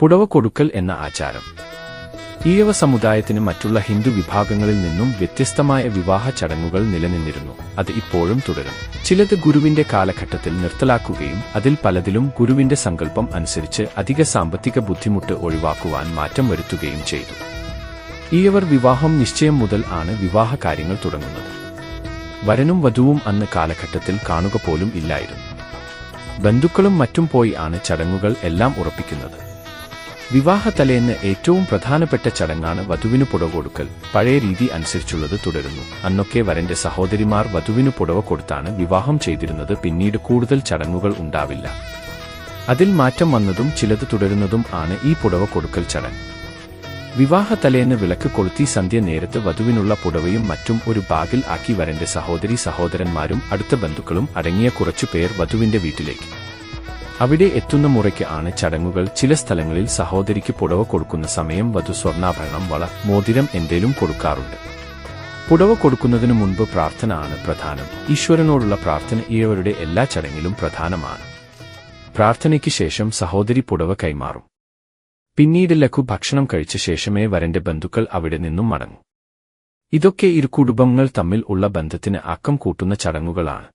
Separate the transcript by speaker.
Speaker 1: പുടവ കൊടുക്കൽ എന്ന ആചാരം. ഈഴവ സമുദായത്തിന് മറ്റുള്ള ഹിന്ദു വിഭാഗങ്ങളിൽ നിന്നും വ്യത്യസ്തമായ വിവാഹ ചടങ്ങുകൾ നിലനിന്നിരുന്നു. അത് ഇപ്പോഴും തുടരും. ചിലത് ഗുരുവിന്റെ കാലഘട്ടത്തിൽ നിർത്തലാക്കുകയും അതിൽ പലതിലും ഗുരുവിന്റെ സങ്കല്പം അനുസരിച്ച് അധിക സാമ്പത്തിക ബുദ്ധിമുട്ട് ഒഴിവാക്കുവാൻ മാറ്റം വരുത്തുകയും ചെയ്തു. ഈയവർ വിവാഹം നിശ്ചയം മുതൽ ആണ് വിവാഹ കാര്യങ്ങൾ തുടങ്ങുന്നത്. വരനും വധുവും അന്ന് കാലഘട്ടത്തിൽ കാണുക പോലും ഇല്ലായിരുന്നു. ബന്ധുക്കളും മറ്റും പോയി ആണ് ചടങ്ങുകൾ എല്ലാം ഉറപ്പിക്കുന്നത്. വിവാഹ തലേന്ന് ഏറ്റവും പ്രധാനപ്പെട്ട ചടങ്ങാണ് വധുവിനു പുടവ കൊടുക്കൽ. പഴയ രീതി അനുസരിച്ചുള്ളത് തുടരുന്നു. അന്നൊക്കെ വരന്റെ സഹോദരിമാർ വധുവിനു പുടവ കൊടുത്താണ് വിവാഹം ചെയ്തിരുന്നത്. പിന്നീട് കൂടുതൽ ചടങ്ങുകൾ ഉണ്ടാവില്ല. അതിൽ മാറ്റം വന്നതും ചിലത് തുടരുന്നതും ആണ് ഈ പുടവ കൊടുക്കൽ ചടങ്ങ്. വിവാഹ തലേന്ന് വിളക്ക് കൊളുത്തി സന്ധ്യ നേരത്ത് വധുവിനുള്ള പുടവയും മറ്റും ഒരു ബാഗിൽ ആക്കി വരന്റെ സഹോദരി സഹോദരന്മാരും അടുത്ത ബന്ധുക്കളും അടങ്ങിയ കുറച്ചു പേർ വധുവിന്റെ വീട്ടിലേക്ക്. അവിടെ എത്തുന്ന മുറയ്ക്ക് ആണ് ചടങ്ങുകൾ ചില സ്ഥലങ്ങളിൽ സഹോദരിക്ക് പുടവ കൊടുക്കുന്ന സമയം വധു സ്വർണാഭരണം വള മോതിരം എന്തേലും കൊടുക്കാറുണ്ട്. പുടവ കൊടുക്കുന്നതിനു മുൻപ് പ്രാർത്ഥന ആണ് പ്രധാനം. ഈശ്വരനോടുള്ള പ്രാർത്ഥന ഈയവരുടെ എല്ലാ ചടങ്ങിലും പ്രധാനമാണ്. പ്രാർത്ഥനയ്ക്ക് ശേഷം സഹോദരി പുടവ കൈമാറും. പിന്നീട് ലഘു ഭക്ഷണം കഴിച്ച ശേഷമേ വരന്റെ ബന്ധുക്കൾ അവിടെ നിന്നും മടങ്ങും. ഇതൊക്കെ ഇരു കുടുംബങ്ങൾ തമ്മിൽ ഉള്ള ബന്ധത്തിന് അക്കം കൂട്ടുന്ന ചടങ്ങുകളാണ്.